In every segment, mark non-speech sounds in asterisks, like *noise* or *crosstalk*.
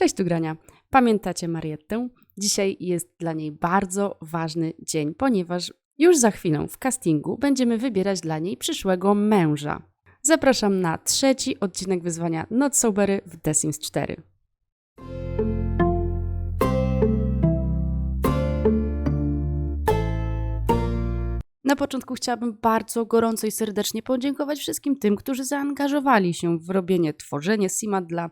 Cześć tu grania. Pamiętacie Mariettę? Dzisiaj jest dla niej bardzo ważny dzień, ponieważ już za chwilę w castingu będziemy wybierać dla niej przyszłego męża. Zapraszam na trzeci odcinek wyzwania Not Sobery w The Sims 4. Na początku chciałabym bardzo gorąco i serdecznie podziękować wszystkim tym, którzy zaangażowali się w robienie, tworzenie Sima dla,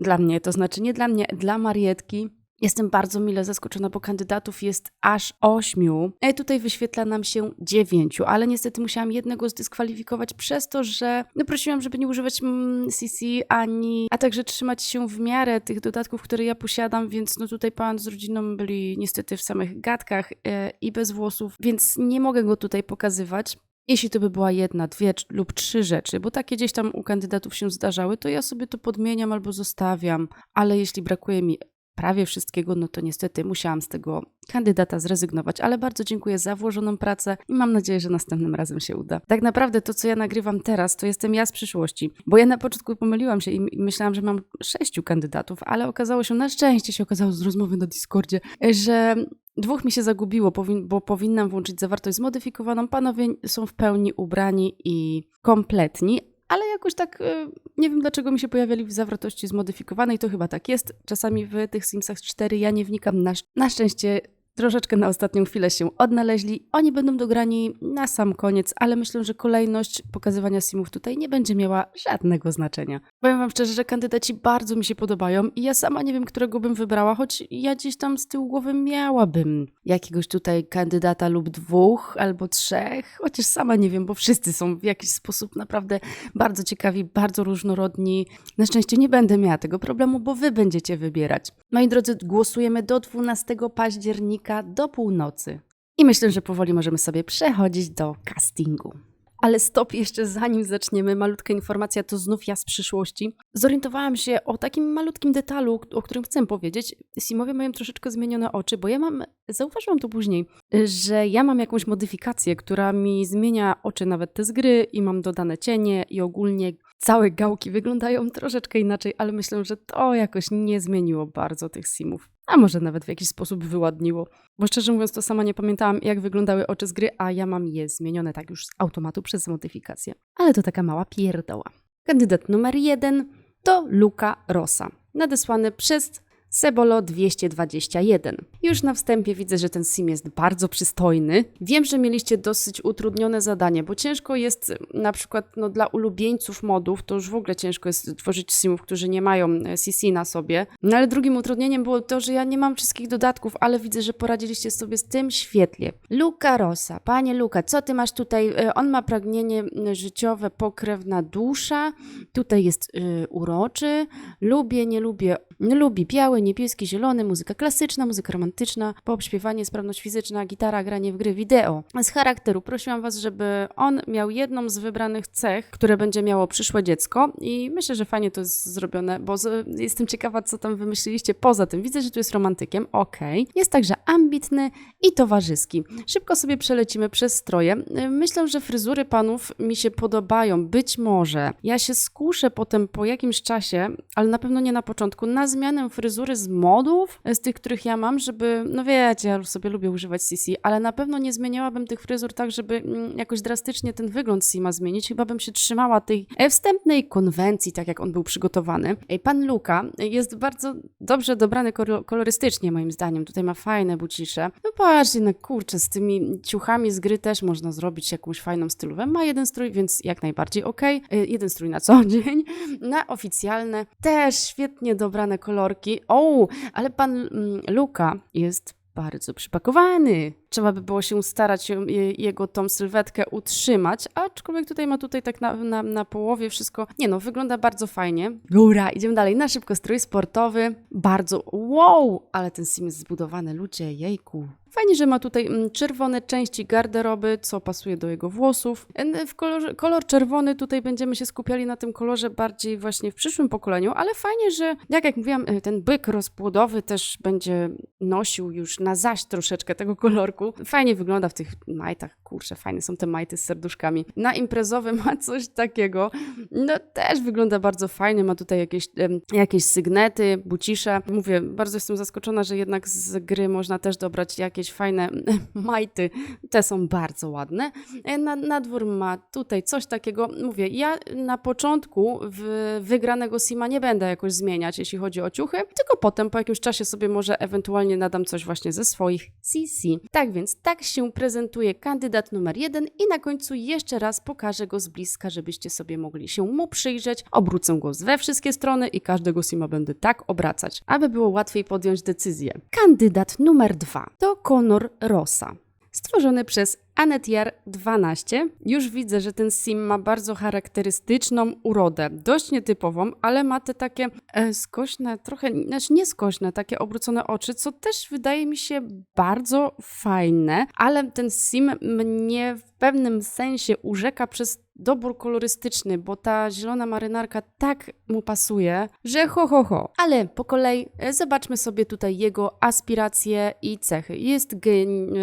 dla mnie, to znaczy nie dla mnie, dla Marietki. Jestem bardzo mile zaskoczona, bo kandydatów jest aż ośmiu. E, tutaj wyświetla nam się dziewięciu, ale niestety musiałam jednego zdyskwalifikować przez to, że no prosiłam, żeby nie używać mm, CC ani, a także trzymać się w miarę tych dodatków, które ja posiadam, więc no tutaj pan z rodziną byli niestety w samych gadkach e, i bez włosów, więc nie mogę go tutaj pokazywać. Jeśli to by była jedna, dwie lub trzy rzeczy, bo takie gdzieś tam u kandydatów się zdarzały, to ja sobie to podmieniam albo zostawiam, ale jeśli brakuje mi prawie wszystkiego, no to niestety musiałam z tego kandydata zrezygnować, ale bardzo dziękuję za włożoną pracę i mam nadzieję, że następnym razem się uda. Tak naprawdę to, co ja nagrywam teraz, to jestem ja z przyszłości, bo ja na początku pomyliłam się i myślałam, że mam sześciu kandydatów, ale okazało się, na szczęście się okazało z rozmowy na Discordzie, że dwóch mi się zagubiło, bo powinnam włączyć zawartość zmodyfikowaną. Panowie są w pełni ubrani i kompletni, ale jakoś tak y, nie wiem dlaczego mi się pojawiali w zawartości zmodyfikowanej, to chyba tak jest. Czasami w tych Simsach 4 ja nie wnikam. Na, na szczęście troszeczkę na ostatnią chwilę się odnaleźli. Oni będą dograni na sam koniec, ale myślę, że kolejność pokazywania simów tutaj nie będzie miała żadnego znaczenia. Powiem wam szczerze, że kandydaci bardzo mi się podobają i ja sama nie wiem, którego bym wybrała, choć ja gdzieś tam z tyłu głowy miałabym jakiegoś tutaj kandydata lub dwóch albo trzech, chociaż sama nie wiem, bo wszyscy są w jakiś sposób naprawdę bardzo ciekawi, bardzo różnorodni. Na szczęście nie będę miała tego problemu, bo wy będziecie wybierać. Moi drodzy, głosujemy do 12 października do północy. I myślę, że powoli możemy sobie przechodzić do castingu. Ale stop, jeszcze zanim zaczniemy, malutka informacja to znów ja z przyszłości. Zorientowałam się o takim malutkim detalu, o którym chcę powiedzieć. Simowie mają troszeczkę zmienione oczy, bo ja mam, zauważyłam to później, że ja mam jakąś modyfikację, która mi zmienia oczy nawet te z gry i mam dodane cienie i ogólnie całe gałki wyglądają troszeczkę inaczej, ale myślę, że to jakoś nie zmieniło bardzo tych simów. A może nawet w jakiś sposób wyładniło. Bo szczerze mówiąc, to sama nie pamiętałam, jak wyglądały oczy z gry, a ja mam je zmienione tak już z automatu przez modyfikację. Ale to taka mała pierdoła. Kandydat numer jeden to Luca Rosa, nadesłany przez Sebolo 221. Już na wstępie widzę, że ten sim jest bardzo przystojny. Wiem, że mieliście dosyć utrudnione zadanie, bo ciężko jest na przykład no, dla ulubieńców modów, to już w ogóle ciężko jest tworzyć simów, którzy nie mają e, CC na sobie. No ale drugim utrudnieniem było to, że ja nie mam wszystkich dodatków, ale widzę, że poradziliście sobie z tym świetnie. Luka Rosa, panie Luka, co ty masz tutaj? E, On ma pragnienie życiowe, pokrewna dusza. Tutaj jest y, uroczy. Lubię, nie lubię. Lubi biały, niebieski, zielony, muzyka klasyczna, muzyka romantyczna, pop, śpiewanie, sprawność fizyczna, gitara, granie w gry wideo. Z charakteru prosiłam was, żeby on miał jedną z wybranych cech, które będzie miało przyszłe dziecko i myślę, że fajnie to jest zrobione, bo z, jestem ciekawa, co tam wymyśliliście poza tym. Widzę, że tu jest romantykiem, okej. Jest także ambitny i towarzyski. Szybko sobie przelecimy przez stroje. Myślę, że fryzury panów mi się podobają. Być może ja się skuszę potem po jakimś czasie, ale na pewno nie na początku, na zmianę fryzury z modów, z tych, których ja mam, żeby, no wiecie, ja sobie lubię używać CC, ale na pewno nie zmieniałabym tych fryzur tak, żeby mm, jakoś drastycznie ten wygląd Sima zmienić. Chyba bym się trzymała tej e, wstępnej konwencji, tak jak on był przygotowany. Pan Luka jest bardzo dobrze dobrany kolo- kolorystycznie, moim zdaniem. Tutaj ma fajne bucisze. No patrzcie, no kurczę, z tymi ciuchami z gry też można zrobić jakąś fajną stylówę. Ma jeden strój, więc jak najbardziej. Y, Jeden strój na co *laughs* dzień. Na oficjalne też świetnie dobrane kolorki. O, ale pan mm, Luka jest bardzo przypakowany. Trzeba by było się starać jego tą sylwetkę utrzymać, aczkolwiek tutaj ma tutaj tak na, na, na połowie wszystko. Nie no, wygląda bardzo fajnie. Góra, idziemy dalej. Na szybko strój sportowy. Bardzo wow, ale ten sim jest zbudowany, ludzie, jejku. Fajnie, że ma tutaj mm, czerwone części garderoby, co pasuje do jego włosów. W kolorze, kolor czerwony, tutaj będziemy się skupiali na tym kolorze bardziej właśnie w przyszłym pokoleniu, ale fajnie, że jak jak mówiłam, y, ten byk rozpłodowy też będzie nosił już na zaś troszeczkę tego kolorku. Początku. Fajnie wygląda w tych majtach, kurczę, fajne są te majty z serduszkami. Na imprezowe ma coś takiego, no też wygląda bardzo fajnie, ma tutaj jakieś, jakieś sygnety, bucisze. Mówię, bardzo jestem zaskoczona, że jednak z gry można też dobrać jakieś fajne *laughs* majty. Te są bardzo ładne. E, Na, na dwór ma tutaj coś takiego. Mówię, ja na początku wygranego Sima nie będę jakoś zmieniać, jeśli chodzi o ciuchy, tylko potem po jakimś czasie sobie może ewentualnie nadam coś właśnie ze swoich CC. Tak więc tak się prezentuje kandydat numer jeden i na końcu jeszcze raz pokażę go z bliska, żebyście sobie mogli się mu przyjrzeć. Obrócę go we wszystkie strony i każdego Sima będę tak obracać, aby było łatwiej podjąć decyzję. Kandydat numer dwa to Conor Rossa stworzony przez Anetiar 12. Już widzę, że ten sim ma bardzo charakterystyczną urodę, dość nietypową, ale ma te takie e, skośne, trochę, znaczy nie takie obrócone oczy, co też wydaje mi się bardzo fajne, ale ten sim mnie w pewnym sensie urzeka przez dobór kolorystyczny, bo ta zielona marynarka tak mu pasuje, że ho, ho, ho. Ale po kolei e, zobaczmy sobie tutaj jego aspiracje i cechy. Jest gen...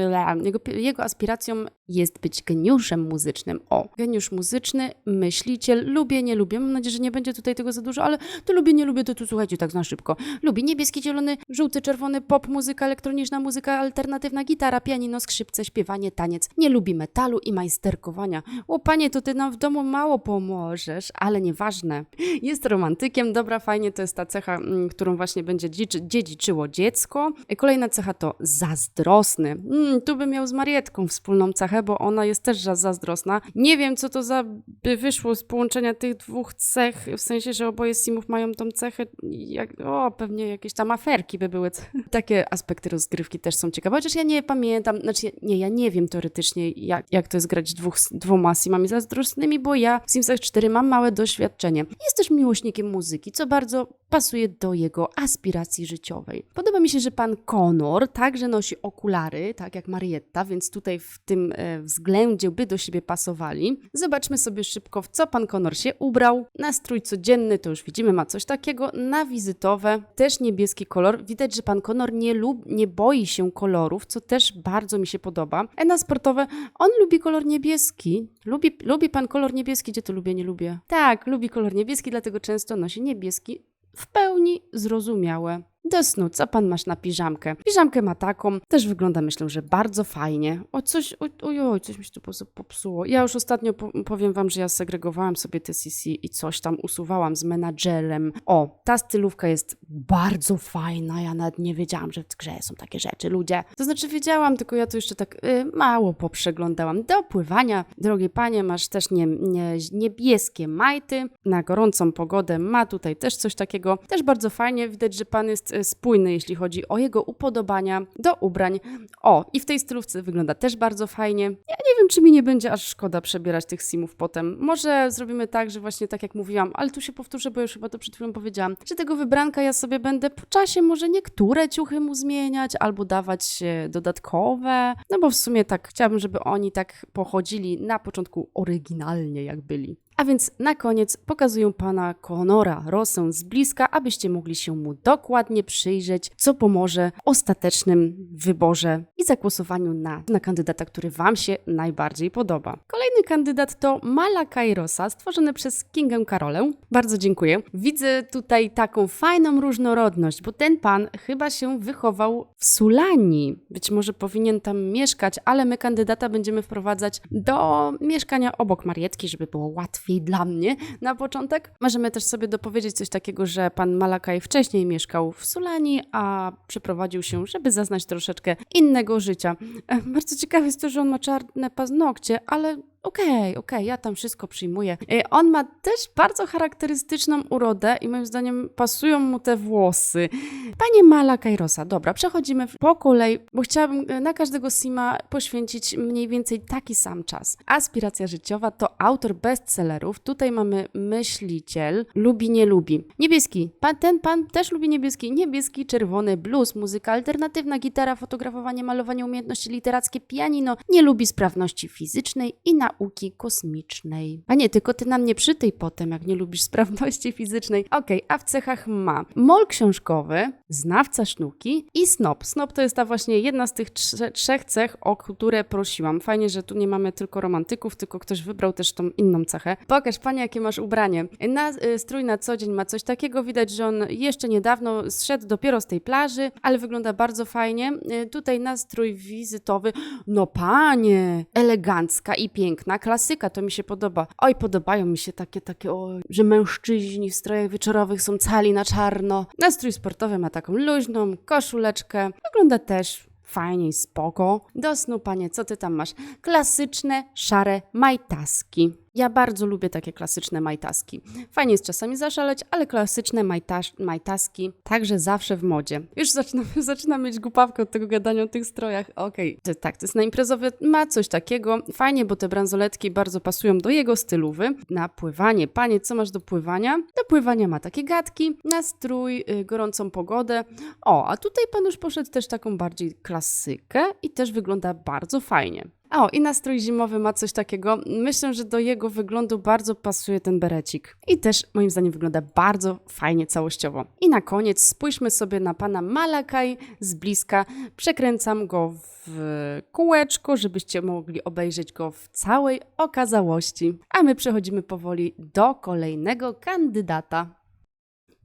jego, jego aspiracją some jest być geniuszem muzycznym. O, geniusz muzyczny, myśliciel, lubię, nie lubię. Mam nadzieję, że nie będzie tutaj tego za dużo, ale to lubię, nie lubię, to tu słuchajcie tak na szybko. Lubi niebieski, zielony, żółty, czerwony, pop, muzyka elektroniczna, muzyka alternatywna, gitara, pianino, skrzypce, śpiewanie, taniec. Nie lubi metalu i majsterkowania. O panie, to ty nam w domu mało pomożesz, ale nieważne. Jest romantykiem, dobra, fajnie, to jest ta cecha, mm, którą właśnie będzie dziedziczy- dziedziczyło dziecko. Kolejna cecha to zazdrosny. Mm, tu by miał z Marietką wspólną cechę, bo ona jest też za- zazdrosna. Nie wiem, co to za by wyszło z połączenia tych dwóch cech, w sensie, że oboje simów mają tą cechę. Jak, o, pewnie jakieś tam aferki by były. *laughs* Takie aspekty rozgrywki też są ciekawe, chociaż ja nie pamiętam, znaczy nie, ja nie wiem teoretycznie, jak, jak to jest grać dwóch, dwoma simami zazdrosnymi, bo ja w Simsach 4 mam małe doświadczenie. Jest też miłośnikiem muzyki, co bardzo pasuje do jego aspiracji życiowej. Podoba mi się, że pan Conor także nosi okulary, tak jak Marietta, więc tutaj w tym e, względzie by do siebie pasowali. Zobaczmy sobie szybko, w co pan Conor się ubrał. Na strój codzienny to już widzimy, ma coś takiego. Na wizytowe też niebieski kolor. Widać, że pan Conor nie, lub, nie boi się kolorów, co też bardzo mi się podoba. A na sportowe on lubi kolor niebieski. Lubi, lubi pan kolor niebieski? Gdzie to lubię, nie lubię? Tak, lubi kolor niebieski, dlatego często nosi niebieski. W pełni zrozumiałe. Do snu, co pan masz na piżamkę? Piżamkę ma taką, też wygląda myślę, że bardzo fajnie. O coś, oj, oj, oj coś mi się tu po- popsuło. Ja już ostatnio po, powiem wam, że ja segregowałam sobie te CC i coś tam usuwałam z menadżerem. O, ta stylówka jest bardzo fajna, ja nawet nie wiedziałam, że w grze są takie rzeczy, ludzie. To znaczy wiedziałam, tylko ja to jeszcze tak y, mało poprzeglądałam. Do pływania, drogie panie, masz też nie, nie, niebieskie majty. Na gorącą pogodę ma tutaj też coś takiego. Też bardzo fajnie, widać, że pan jest e, spójny, jeśli chodzi o jego upodobania do ubrań. O, i w tej stylówce wygląda też bardzo fajnie. Ja nie wiem, czy mi nie będzie aż szkoda przebierać tych simów potem. Może zrobimy tak, że właśnie tak jak mówiłam, ale tu się powtórzę, bo już chyba to przed chwilą powiedziałam, że tego wybranka ja sobie będę po czasie może niektóre ciuchy mu zmieniać albo dawać e, dodatkowe. No bo w sumie tak chciałabym, żeby oni tak pochodzili na początku oryginalnie, jak byli. A więc na koniec pokazuję pana Conora Rosę z bliska, abyście mogli się mu dokładnie przyjrzeć, co pomoże w ostatecznym wyborze i zagłosowaniu na, na kandydata, który wam się najbardziej podoba. Kolejny kandydat to Malakai Rosa, stworzony przez Kingę Karolę. Bardzo dziękuję. Widzę tutaj taką fajną różnorodność, bo ten pan chyba się wychował w Sulani. Być może powinien tam mieszkać, ale my kandydata będziemy wprowadzać do mieszkania obok Marietki, żeby było łatwiej dla mnie na początek. Możemy też sobie dopowiedzieć coś takiego, że pan Malakaj wcześniej mieszkał w Sulani, a przeprowadził się, żeby zaznać troszeczkę innego życia. E, Bardzo ciekawe jest to, że on ma czarne paznokcie, ale Okej, okej, ja tam wszystko przyjmuję. E, On ma też bardzo charakterystyczną urodę i moim zdaniem pasują mu te włosy. Panie Mala Kairosa, dobra, przechodzimy po kolei, bo chciałabym e, na każdego Sima poświęcić mniej więcej taki sam czas. Aspiracja życiowa to autor bestsellerów. Tutaj mamy myśliciel, lubi, nie lubi. Niebieski, pan, ten pan też lubi niebieski. Niebieski, czerwony, blues, muzyka alternatywna, gitara, fotografowanie, malowanie, umiejętności literackie, pianino. Nie lubi sprawności fizycznej i nauki nauki kosmicznej. A nie, tylko ty na mnie przytyj potem, jak nie lubisz *laughs* sprawności fizycznej. Okej, a w cechach ma mol książkowy, znawca sztuki i snob. Snob to jest ta właśnie jedna z tych trze- trzech cech, o które prosiłam. Fajnie, że tu nie mamy tylko romantyków, tylko ktoś wybrał też tą inną cechę. Pokaż, panie, jakie masz ubranie. Na, y, strój na co dzień ma coś takiego. Widać, że on jeszcze niedawno zszedł dopiero z tej plaży, ale wygląda bardzo fajnie. Y, tutaj nastrój wizytowy. No panie, elegancka i piękna klasyka, to mi się podoba. Oj, podobają mi się takie, takie, że mężczyźni w strojach wieczorowych są cali na czarno. Nastrój sportowy ma taką luźną koszuleczkę. Wygląda też fajnie i spoko. Do snu, panie, co ty tam masz? Klasyczne, szare majtaski. Ja bardzo lubię takie klasyczne majtaski. Fajnie jest czasami zaszaleć, ale klasyczne majtas majtaski także zawsze w modzie. Już zaczynam, *laughs* zaczynam mieć głupawkę od tego gadania o tych strojach. Okej, to tak, to jest na imprezowy, ma coś takiego. Fajnie, bo te bransoletki bardzo pasują do jego stylowy. Na pływanie, panie, co masz do pływania? Do pływania ma takie gadki, na strój, y, gorącą pogodę. O, a tutaj pan już poszedł też taką bardziej klasykę i też wygląda bardzo fajnie. O, i nastrój zimowy ma coś takiego. Myślę, że do jego wyglądu bardzo pasuje ten berecik. I też moim zdaniem wygląda bardzo fajnie całościowo. I na koniec spójrzmy sobie na pana Malakaj z bliska. Przekręcam go w kółeczko, żebyście mogli obejrzeć go w całej okazałości. A my przechodzimy powoli do kolejnego kandydata.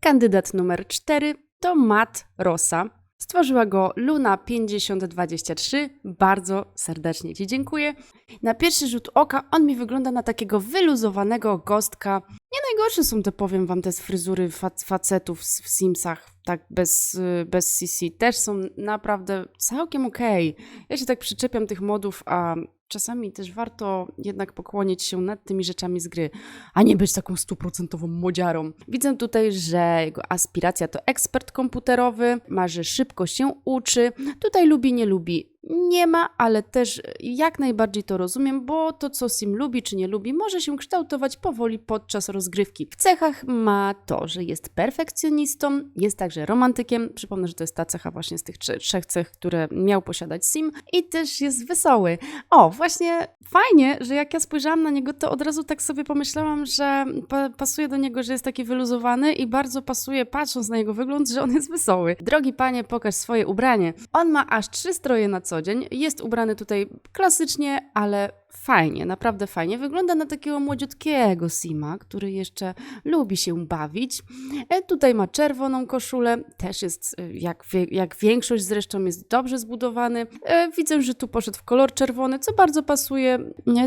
Kandydat numer 4 to Matt Rosa. Stworzyła go Luna 5023. Bardzo serdecznie Ci dziękuję. Na pierwszy rzut oka on mi wygląda na takiego wyluzowanego gostka. Nie najgorsze są te, powiem Wam, te fryzury fac facetów w Simsach, tak bez, bez CC. Też są naprawdę całkiem okej. Ja się tak przyczepiam tych modów, a czasami też warto jednak pokłonić się nad tymi rzeczami z gry, a nie być taką stuprocentową modziarą. Widzę tutaj, że jego aspiracja to ekspert komputerowy, ma, że szybko się uczy, tutaj lubi, nie lubi. Nie ma, ale też jak najbardziej to rozumiem, bo to, co Sim lubi czy nie lubi, może się kształtować powoli podczas rozgrywki. W cechach ma to, że jest perfekcjonistą, jest także romantykiem. Przypomnę, że to jest ta cecha właśnie z tych trze- trzech cech, które miał posiadać Sim, i też jest wesoły. O, właśnie fajnie, że jak ja spojrzałam na niego, to od razu tak sobie pomyślałam, że pa- pasuje do niego, że jest taki wyluzowany i bardzo pasuje, patrząc na jego wygląd, że on jest wesoły. Drogi panie, pokaż swoje ubranie. On ma aż trzy stroje na co dzień. Jest ubrany tutaj klasycznie, ale fajnie, naprawdę fajnie. Wygląda na takiego młodziutkiego Sima, który jeszcze lubi się bawić. E, tutaj ma czerwoną koszulę, też jest e, jak, jak większość zresztą jest dobrze zbudowany. E, widzę, że tu poszedł w kolor czerwony, co bardzo pasuje.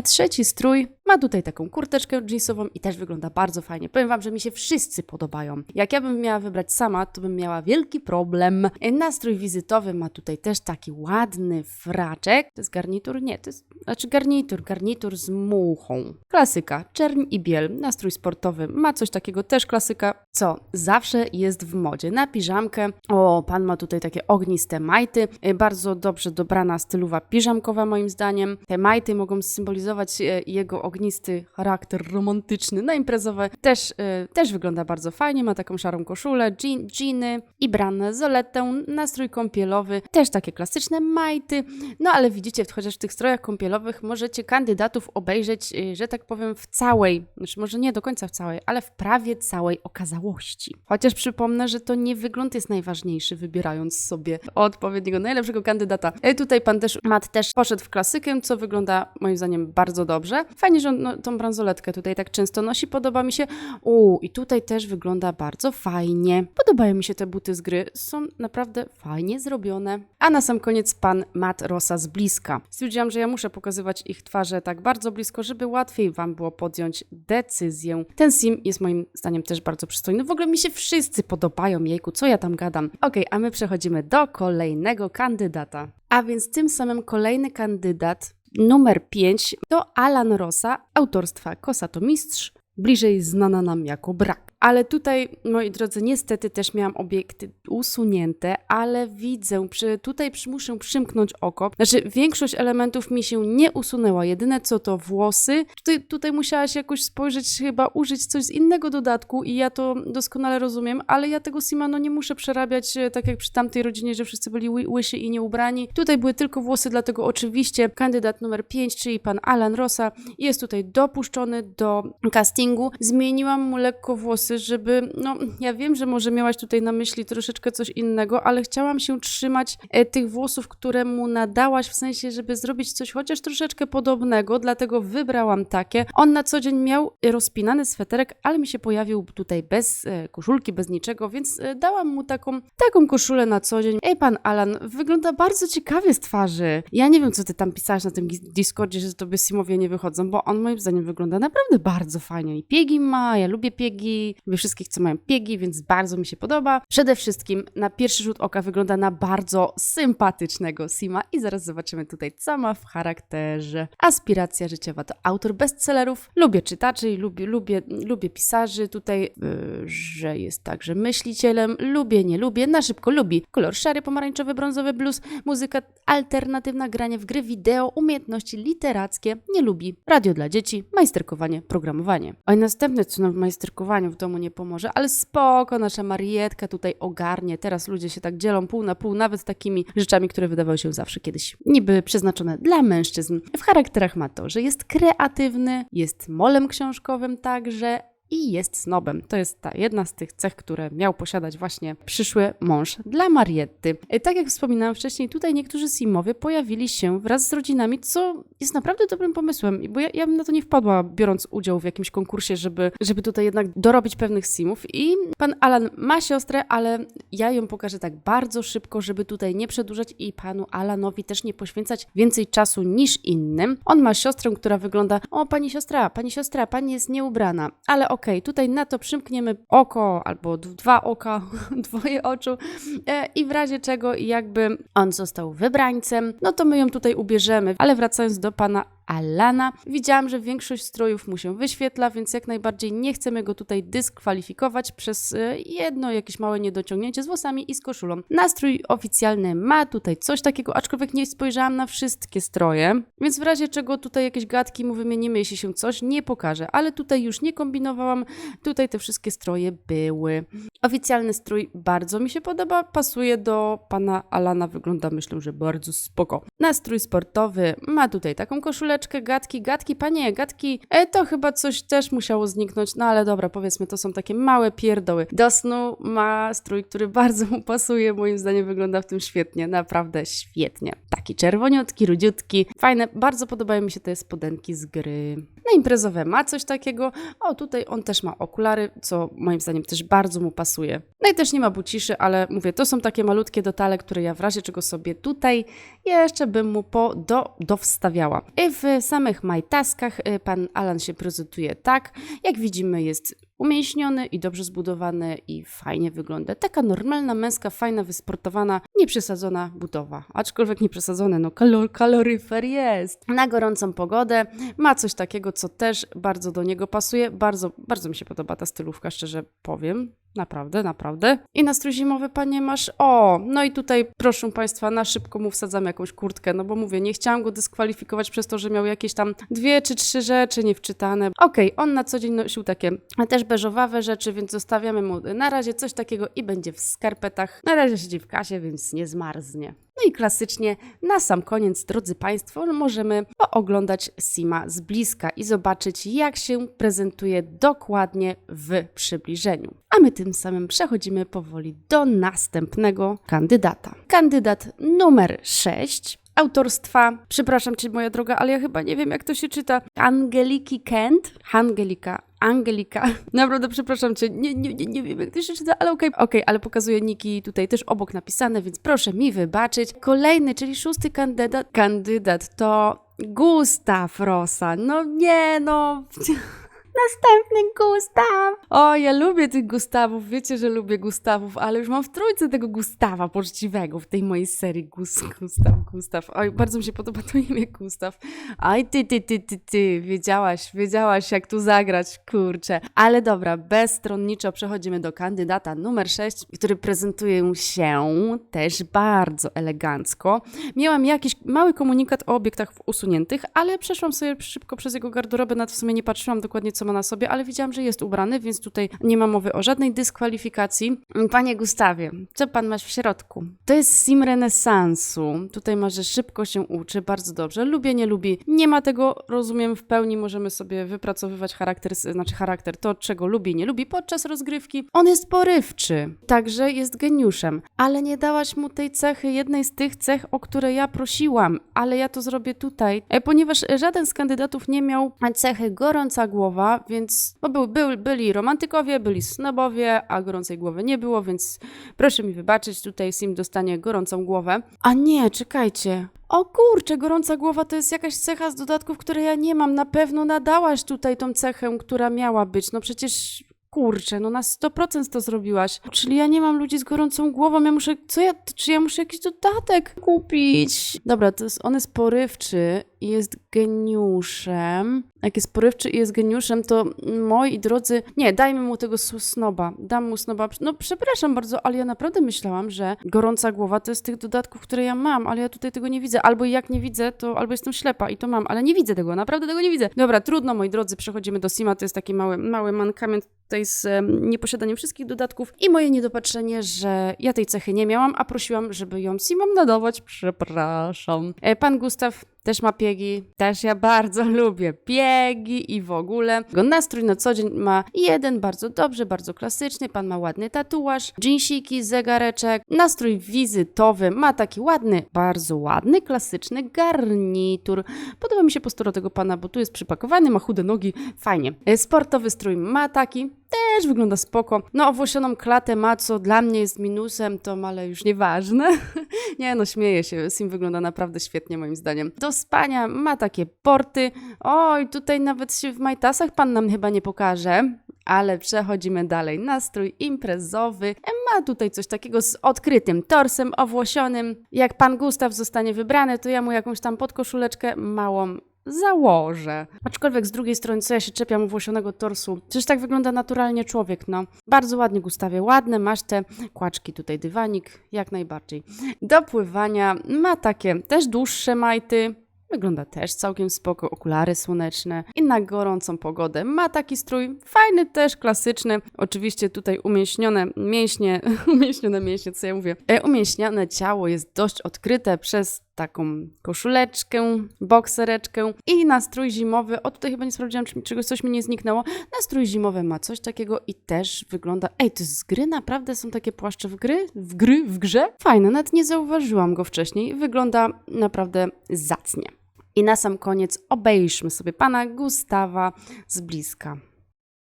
Trzeci strój ma tutaj taką kurteczkę jeansową i też wygląda bardzo fajnie. Powiem wam, że mi się wszyscy podobają. Jak ja bym miała wybrać sama, to bym miała wielki problem. Nastrój wizytowy ma tutaj też taki ładny fraczek. To jest garnitur? Nie, to jest, znaczy garnitur, garnitur z muchą. Klasyka, czerń i biel. Nastrój sportowy ma coś takiego, też klasyka, co zawsze jest w modzie. Na piżamkę, o, pan ma tutaj takie ogniste majty, e, bardzo dobrze dobrana stylowa piżamkowa moim zdaniem. Te majty mogą symbolizować e, jego ognisty charakter romantyczny. Na imprezowe też, e, też wygląda bardzo fajnie, ma taką szarą koszulę, jean, jeany i branę zoletę, nastrój kąpielowy, też takie klasyczne majty. No ale widzicie, chociaż w tych strojach kąpielowych możecie kandydatów obejrzeć, y, że tak powiem, w całej, znaczy może nie do końca w całej, ale w prawie całej okazałości. Chociaż przypomnę, że to nie wygląd jest najważniejszy, wybierając sobie odpowiedniego, najlepszego kandydata. E, Tutaj pan też, Matt też poszedł w klasykę, co wygląda moim zdaniem bardzo dobrze. Fajnie, że on no, tą bransoletkę tutaj tak często nosi, podoba mi się. U i tutaj też wygląda bardzo fajnie. Podobają mi się te buty z gry, są naprawdę fajnie zrobione. A na sam koniec pan Matt Rosa z bliska. Stwierdziłam, że ja muszę pokazywać ich twarze tak bardzo blisko, żeby łatwiej wam było podjąć decyzję. Ten sim jest moim zdaniem też bardzo przystojny. W ogóle mi się wszyscy podobają, jejku, co ja tam gadam. Okej, a my przechodzimy do kolejnego kandydata. A więc tym samym kolejny kandydat numer 5 to Alan Rosa, autorstwa Kosa to Mistrz, bliżej znana nam jako Brak. Ale tutaj, moi drodzy, niestety też miałam obiekty usunięte, ale widzę, przy, tutaj muszę przymknąć oko. Znaczy, większość elementów mi się nie usunęła, jedyne co to włosy. Tutaj, tutaj musiałaś jakoś spojrzeć, chyba użyć coś z innego dodatku i ja to doskonale rozumiem, ale ja tego Sima no nie muszę przerabiać e, tak jak przy tamtej rodzinie, że wszyscy byli ły- łysi i nieubrani. Tutaj były tylko włosy, dlatego oczywiście kandydat numer 5, czyli pan Alan Rosa, jest tutaj dopuszczony do castingu. Zmieniłam mu lekko włosy, żeby, no ja wiem, że może miałaś tutaj na myśli troszeczkę coś innego, ale chciałam się trzymać e, tych włosów, które mu nadałaś, w sensie, żeby zrobić coś chociaż troszeczkę podobnego, dlatego wybrałam takie. On na co dzień miał rozpinany sweterek, ale mi się pojawił tutaj bez e, koszulki, bez niczego, więc e, dałam mu taką, taką koszulę na co dzień. Ej, pan Alan, wygląda bardzo ciekawie z twarzy. Ja nie wiem, co ty tam pisałaś na tym Discordzie, że tobie Simowie nie wychodzą, bo on moim zdaniem wygląda naprawdę bardzo fajnie. I piegi ma, ja lubię piegi, lubię wszystkich, co mają piegi, więc bardzo mi się podoba. Przede wszystkim na pierwszy rzut oka wygląda na bardzo sympatycznego Sima i zaraz zobaczymy tutaj, co ma w charakterze. Aspiracja życiowa to autor bestsellerów. Lubię czytaczy lubię, lubię, lubię pisarzy. Tutaj, yy, że jest także myślicielem. Lubię, nie lubię. Na szybko lubi. Kolor szary, pomarańczowy, brązowy, blues, muzyka alternatywna, granie w gry wideo, umiejętności literackie. Nie lubi. Radio dla dzieci, majsterkowanie, programowanie. Oj, następne, co nam w majsterkowaniu w domu nie pomoże, ale spoko, nasza Marietka tutaj ogarnie. Teraz ludzie się tak dzielą pół na pół, nawet takimi rzeczami, które wydawały się zawsze kiedyś niby przeznaczone dla mężczyzn. W charakterach ma to, że jest kreatywny, jest molem książkowym także, i jest snobem. To jest ta jedna z tych cech, które miał posiadać właśnie przyszły mąż dla Marietty. E, Tak jak wspominałam wcześniej, tutaj niektórzy Simowie pojawili się wraz z rodzinami, co jest naprawdę dobrym pomysłem, bo ja, ja bym na to nie wpadła, biorąc udział w jakimś konkursie, żeby, żeby tutaj jednak dorobić pewnych Simów. I pan Alan ma siostrę, ale ja ją pokażę tak bardzo szybko, żeby tutaj nie przedłużać i panu Alanowi też nie poświęcać więcej czasu niż innym. On ma siostrę, która wygląda, o pani siostra, pani siostra, pani jest nieubrana, ale okej, tutaj na to przymkniemy oko albo dwa oka, *laughs* dwoje oczu e, i w razie czego jakby on został wybrańcem, no to my ją tutaj ubierzemy. Ale wracając do pana Alana, widziałam, że większość strojów mu się wyświetla, więc jak najbardziej nie chcemy go tutaj dyskwalifikować przez e, jedno jakieś małe niedociągnięcie z włosami i z koszulą. Nastrój oficjalny ma tutaj coś takiego, aczkolwiek nie spojrzałam na wszystkie stroje, więc w razie czego tutaj jakieś gadki mu wymienimy, jeśli się coś nie pokaże, ale tutaj już nie kombinowałam, tutaj te wszystkie stroje były. Oficjalny strój bardzo mi się podoba, pasuje do pana Alana, wygląda myślę, że bardzo spoko. Nastrój sportowy ma tutaj taką koszuleczkę, gadki, gadki, panie, gadki, e, to chyba coś też musiało zniknąć, no ale dobra, powiedzmy, to są takie małe pierdoły. Do snu ma strój, który *laughs* bardzo mu pasuje, moim zdaniem wygląda w tym świetnie, naprawdę świetnie. Taki czerwoniutki, rudziutki, fajne, bardzo podobają mi się te spodenki z gry. Na imprezowe ma coś takiego, o tutaj on też ma okulary, co moim zdaniem też bardzo mu pasuje. No i też nie ma buciszy, ale mówię, to są takie malutkie detale, które ja w razie czego sobie tutaj jeszcze bym mu po, do, dowstawiała. I w samych majtaskach. Y, pan Alan się prezentuje tak, jak widzimy jest umięśniony i dobrze zbudowany i fajnie wygląda. Taka normalna, męska, fajna, wysportowana, nieprzesadzona budowa. Aczkolwiek nieprzesadzone, no kalor, kaloryfer jest. Na gorącą pogodę ma coś takiego, co też bardzo do niego pasuje. Bardzo, bardzo mi się podoba ta stylówka, szczerze powiem. Naprawdę, naprawdę. I na strój zimowy, panie, masz. O, no i tutaj, proszę państwa, na szybko mu wsadzam jakąś kurtkę, no bo mówię, nie chciałam go dyskwalifikować przez to, że miał jakieś tam dwie czy trzy rzeczy niewczytane. Okej, on na co dzień nosił takie też beżowawe rzeczy, więc zostawiamy mu na razie coś takiego i będzie w skarpetach. Na razie siedzi w kasie, więc nie zmarznie. No i klasycznie na sam koniec, drodzy Państwo, możemy pooglądać Sima z bliska i zobaczyć, jak się prezentuje dokładnie w przybliżeniu. A my tym samym przechodzimy powoli do następnego kandydata. Kandydat numer 6 autorstwa, przepraszam cię moja droga, ale ja chyba nie wiem jak to się czyta, Angeliki Kent, Angelika, Angelika, *laughs* naprawdę przepraszam cię, nie, nie, nie, nie wiem jak to się czyta, ale okej, okej, ale pokazuję niki tutaj też obok napisane, więc proszę mi wybaczyć. Kolejny, czyli szósty kandydat, kandydat to Gustaw Rosa, no nie, no... *laughs* Następny Gustaw! O, ja lubię tych Gustawów, wiecie, że lubię Gustawów, ale już mam w trójce tego Gustawa poczciwego w tej mojej serii Gus, Gustaw, Gustaw. Oj, bardzo mi się podoba to imię Gustaw. Aj, ty, ty, ty, ty, ty, wiedziałaś, wiedziałaś jak tu zagrać, kurczę. Ale dobra, bezstronniczo przechodzimy do kandydata numer 6, który prezentuje się też bardzo elegancko. Miałam jakiś mały komunikat o obiektach usuniętych, ale przeszłam sobie szybko przez jego garderobę, nad w sumie nie patrzyłam dokładnie co ma na sobie, ale widziałam, że jest ubrany, więc tutaj nie ma mowy o żadnej dyskwalifikacji. Panie Gustawie, co pan masz w środku? To jest sim renesansu. Tutaj ma, szybko się uczy, bardzo dobrze. Lubię, nie lubi. Nie ma tego, rozumiem w pełni, możemy sobie wypracowywać charakter, znaczy charakter, to czego lubi, nie lubi podczas rozgrywki. On jest porywczy, także jest geniuszem, ale nie dałaś mu tej cechy, jednej z tych cech, o które ja prosiłam, ale ja to zrobię tutaj, e, ponieważ żaden z kandydatów nie miał cechy gorąca głowa, więc bo był, był, byli romantykowie, byli snobowie, a gorącej głowy nie było, więc proszę mi wybaczyć, tutaj Sim dostanie gorącą głowę. A nie, czekajcie. O kurczę, gorąca głowa to jest jakaś cecha z dodatków, które ja nie mam. Na pewno nadałaś tutaj tą cechę, która miała być. No przecież Kurczę, no na 100% to zrobiłaś. Czyli ja nie mam ludzi z gorącą głową, ja muszę, co ja, czy ja muszę jakiś dodatek kupić? Dobra, to jest, on jest porywczy i jest geniuszem. Jak jest porywczy i jest geniuszem, to moi drodzy, nie, dajmy mu tego snoba, dam mu snoba. No przepraszam bardzo, ale ja naprawdę myślałam, że gorąca głowa to jest tych dodatków, które ja mam, ale ja tutaj tego nie widzę. Albo jak nie widzę, to albo jestem ślepa i to mam, ale nie widzę tego, naprawdę tego nie widzę. Dobra, trudno, moi drodzy, przechodzimy do Sima, to jest taki mały, mały mankament tutaj z em, nieposiadaniem wszystkich dodatków i moje niedopatrzenie, że ja tej cechy nie miałam, a prosiłam, żeby ją Simom nadawać. Przepraszam. E, pan Gustaw też ma piegi, też ja bardzo *laughs* lubię piegi i w ogóle. Jego nastrój na co dzień ma jeden bardzo dobrze, bardzo klasyczny, pan ma ładny tatuaż, dżinsiki, zegareczek, nastrój wizytowy, ma taki ładny, bardzo ładny, klasyczny garnitur. Podoba mi się postura tego pana, bo tu jest przypakowany, ma chude nogi, fajnie. E, Sportowy strój ma taki, też wygląda spoko. No, owłosioną klatę ma, co dla mnie jest minusem, to ale już nieważne. *laughs* Nie no, śmieję się. Sim wygląda naprawdę świetnie moim zdaniem. Do spania ma takie porty. Oj, tutaj nawet się w majtasach pan nam chyba nie pokaże. Ale przechodzimy dalej. Nastrój imprezowy. Ma tutaj coś takiego z odkrytym torsem owłosionym. Jak pan Gustaw zostanie wybrany, to ja mu jakąś tam podkoszuleczkę małą założę. Aczkolwiek z drugiej strony, co ja się czepiam owłosionego torsu? Przecież tak wygląda naturalnie człowiek, no. Bardzo ładnie, Gustawie, ładne, masz te kłaczki, tutaj dywanik, jak najbardziej. Do pływania ma takie też dłuższe majty, Wygląda też całkiem spoko, okulary słoneczne i na gorącą pogodę ma taki strój, fajny też, klasyczny. Oczywiście tutaj umięśnione mięśnie, *laughs* umięśnione mięśnie, co ja mówię, e, umięśnione ciało jest dość odkryte przez taką koszuleczkę, boksereczkę i nastrój zimowy. O, tutaj chyba nie sprawdziłam, czy czegoś coś mi nie zniknęło. Nastrój zimowy ma coś takiego i też wygląda... Ej, to z gry naprawdę są takie płaszcze w gry? W gry? W grze? Fajne, nawet nie zauważyłam go wcześniej. Wygląda naprawdę zacnie. I na sam koniec obejrzmy sobie pana Gustawa z bliska.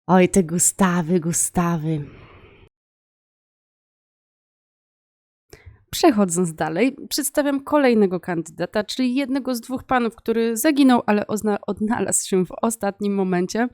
Oj, te Gustawy, Gustawy. Przechodząc dalej, przedstawiam kolejnego kandydata, czyli jednego z dwóch panów, który zaginął, ale odnalazł się w ostatnim momencie.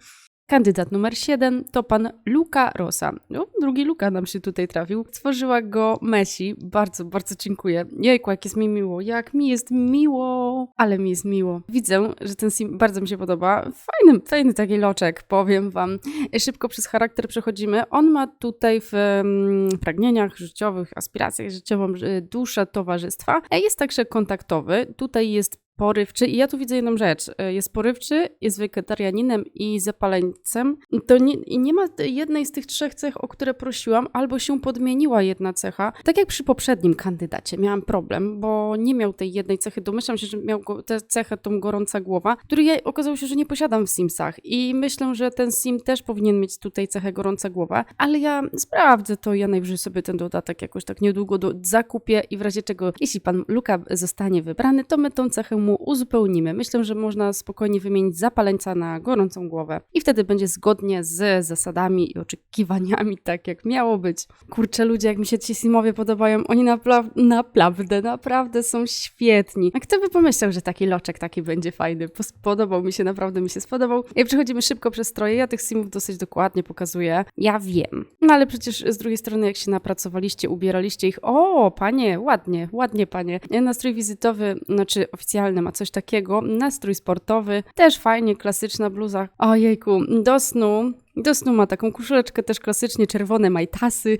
Kandydat numer 7 to pan Luca Rosa. No, drugi Luka nam się tutaj trafił. Stworzyła go Messi. Bardzo, bardzo dziękuję. Jejku, jak jest mi miło. Jak mi jest miło. Ale mi jest miło. Widzę, że ten sim bardzo mi się podoba. Fajny, fajny taki loczek, powiem wam. Szybko przez charakter przechodzimy. On ma tutaj w mm, pragnieniach życiowych, aspiracjach życiową y, duszę towarzystwa. E, Jest także kontaktowy. Tutaj jest porywczy. I ja tu widzę jedną rzecz. E, Jest porywczy, jest wegetarianinem i zapaleńcem. To nie, I nie ma jednej z tych trzech cech, o które prosiłam, albo się podmieniła jedna cecha. Tak jak przy poprzednim kandydacie miałam problem, bo nie miał tej jednej cechy. Domyślam się, że miał go, tę cechę tą gorąca głowa, której ja okazało się, że nie posiadam w Simsach. I myślę, że ten Sim też powinien mieć tutaj cechę gorąca głowa, ale ja sprawdzę to. Ja najwyżej sobie ten dodatek jakoś tak niedługo do, zakupię i w razie czego, jeśli pan Luka zostanie wybrany, to my tą cechę mu uzupełnimy. Myślę, że można spokojnie wymienić zapaleńca na gorącą głowę i wtedy będzie zgodnie z zasadami i oczekiwaniami, tak jak miało być. Kurczę, ludzie, jak mi się ci simowie podobają, oni napla- naprawdę, naprawdę są świetni. A kto by pomyślał, że taki loczek taki będzie fajny? Podobał mi się, naprawdę mi się spodobał. I przechodzimy szybko przez stroje, ja tych simów dosyć dokładnie pokazuję. Ja wiem. No ale przecież z drugiej strony, jak się napracowaliście, ubieraliście ich, o, panie, ładnie, ładnie, panie. Nastrój wizytowy, znaczy oficjalny ma coś takiego, nastrój sportowy, też fajnie, klasyczna bluza. Ojejku, do snu, do snu ma taką koszuleczkę też klasycznie, czerwone majtasy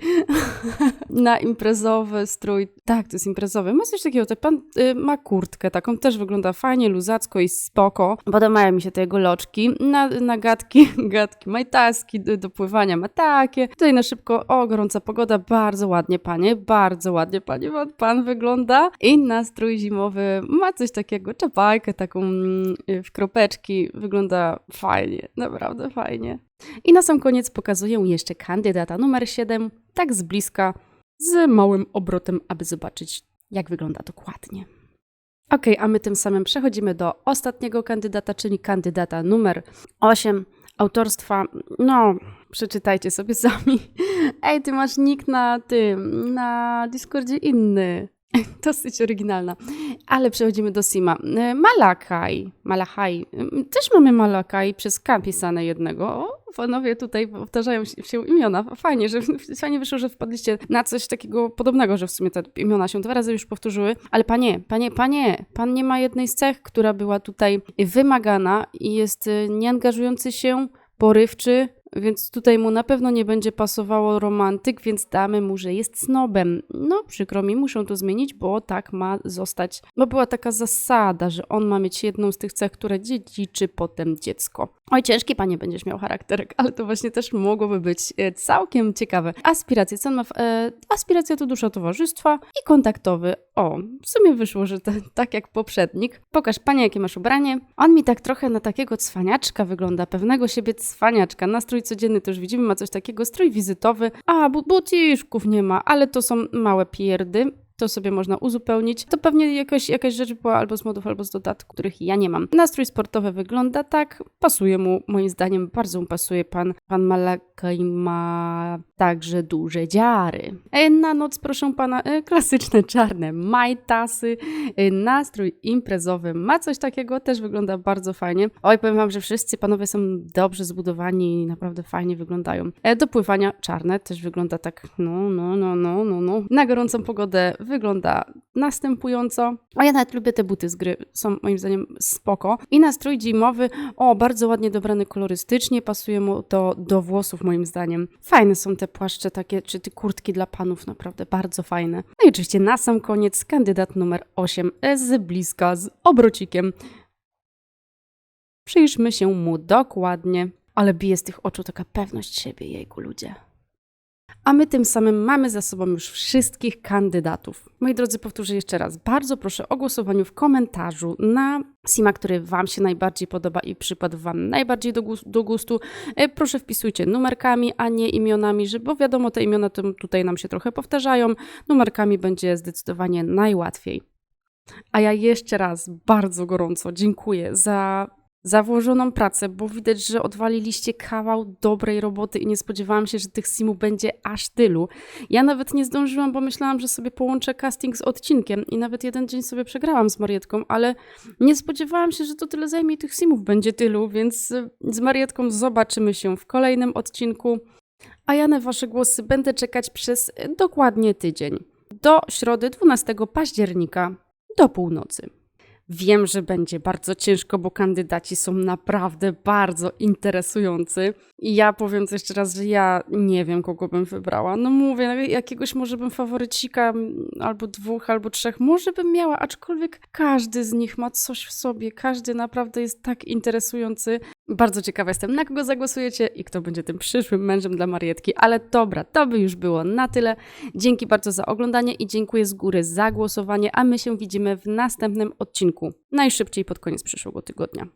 *laughs* na imprezowy strój. Tak, to jest imprezowy. Ma coś takiego, ten pan y, ma kurtkę taką, też wygląda fajnie, luzacko i spoko. Podobają mi się te jego loczki. Na, na gadki, *laughs* gadki, majtaski do, do pływania ma takie. Tutaj na szybko, o, gorąca pogoda, bardzo ładnie, panie, bardzo ładnie, panie, pan, wygląda. I nastrój zimowy ma coś takiego, czapajkę taką mm, y, w kropeczki, wygląda fajnie, naprawdę fajnie. I na sam koniec pokazuję jeszcze kandydata numer 7, tak z bliska, z małym obrotem, aby zobaczyć, jak wygląda dokładnie. Ok, a my tym samym przechodzimy do ostatniego kandydata, czyli kandydata numer 8, autorstwa. No, przeczytajcie sobie *laughs* sami. Ej, ty masz nick na tym, na Discordzie inny. *laughs* Dosyć oryginalna. Ale przechodzimy do Sima. Malakaj. Malachaj. Też mamy Malakaj przez K pisane jednego. Panowie tutaj powtarzają się imiona. Fajnie, że fajnie wyszło, że wpadliście na coś takiego podobnego, że w sumie te imiona się dwa razy już powtórzyły. Ale panie, panie, panie, pan nie ma jednej z cech, która była tutaj wymagana i jest e, nieangażujący się, porywczy, więc tutaj mu na pewno nie będzie pasowało romantyk, więc damy mu, że jest snobem. No, przykro mi, muszą to zmienić, bo tak ma zostać. Bo była taka zasada, że on ma mieć jedną z tych cech, które dziedziczy potem dziecko. Oj, ciężki panie będziesz miał charakterek, ale to właśnie też mogłoby być e, całkiem ciekawe. Aspiracje, co on ma? W, e, aspiracja to dusza towarzystwa i kontaktowy. O, w sumie wyszło, że to, *laughs* tak jak poprzednik. Pokaż panie, jakie masz ubranie. On mi tak trochę na takiego cwaniaczka wygląda, pewnego siebie cwaniaczka. Nastrój codzienny już widzimy, ma coś takiego, strój wizytowy. A, bu- buciszków nie ma, ale to są małe pierdy. To sobie można uzupełnić. To pewnie jakaś, jakaś rzecz była albo z modów, albo z dodatków, których ja nie mam. Nastrój sportowy wygląda tak. Pasuje mu, moim zdaniem, bardzo mu pasuje pan. Pan Malakaj ma także duże dziary. E, Na noc, proszę pana, e, klasyczne czarne majtasy. E, Nastrój imprezowy ma coś takiego, też wygląda bardzo fajnie. Oj, powiem wam, że wszyscy panowie są dobrze zbudowani i naprawdę fajnie wyglądają. Do pływania czarne też wygląda tak, no, no, no, no, no, no. Na gorącą pogodę wygląda następująco. A ja nawet lubię te buty z gry, są moim zdaniem spoko. I nastrój zimowy, o, bardzo ładnie dobrany kolorystycznie, pasuje mu to do włosów moim zdaniem. Fajne są te płaszcze takie, czy te kurtki dla panów, naprawdę bardzo fajne. No i oczywiście na sam koniec kandydat numer 8 z bliska, z obrocikiem. Przyjrzmy się mu dokładnie, ale bije z tych oczu taka pewność siebie, jejku ludzie. A my tym samym mamy za sobą już wszystkich kandydatów. Moi drodzy, powtórzę jeszcze raz. Bardzo proszę o głosowaniu w komentarzu na Sima, który Wam się najbardziej podoba i przypadł Wam najbardziej do, gus- do gustu. E, Proszę wpisujcie numerkami, a nie imionami, bo wiadomo, te imiona tutaj nam się trochę powtarzają. Numerkami będzie zdecydowanie najłatwiej. A ja jeszcze raz bardzo gorąco dziękuję za, za włożoną pracę, bo widać, że odwaliliście kawał dobrej roboty i nie spodziewałam się, że tych simów będzie aż tylu. Ja nawet nie zdążyłam, bo myślałam, że sobie połączę casting z odcinkiem i nawet jeden dzień sobie przegrałam z Marietką, ale nie spodziewałam się, że to tyle zajmie i tych simów będzie tylu, więc y, z Marietką zobaczymy się w kolejnym odcinku. A ja na Wasze głosy będę czekać przez y, dokładnie tydzień. Do środy 12 października do północy. Wiem, że będzie bardzo ciężko, bo kandydaci są naprawdę bardzo interesujący. I ja powiem coś jeszcze raz, że ja nie wiem, kogo bym wybrała. No mówię, jakiegoś może bym faworycika, albo dwóch, albo trzech, może bym miała, aczkolwiek każdy z nich ma coś w sobie. Każdy naprawdę jest tak interesujący. Bardzo ciekawa jestem, na kogo zagłosujecie i kto będzie tym przyszłym mężem dla Marietki. Ale dobra, to by już było na tyle. Dzięki bardzo za oglądanie i dziękuję z góry za głosowanie, a my się widzimy w następnym odcinku. Najszybciej pod koniec przyszłego tygodnia.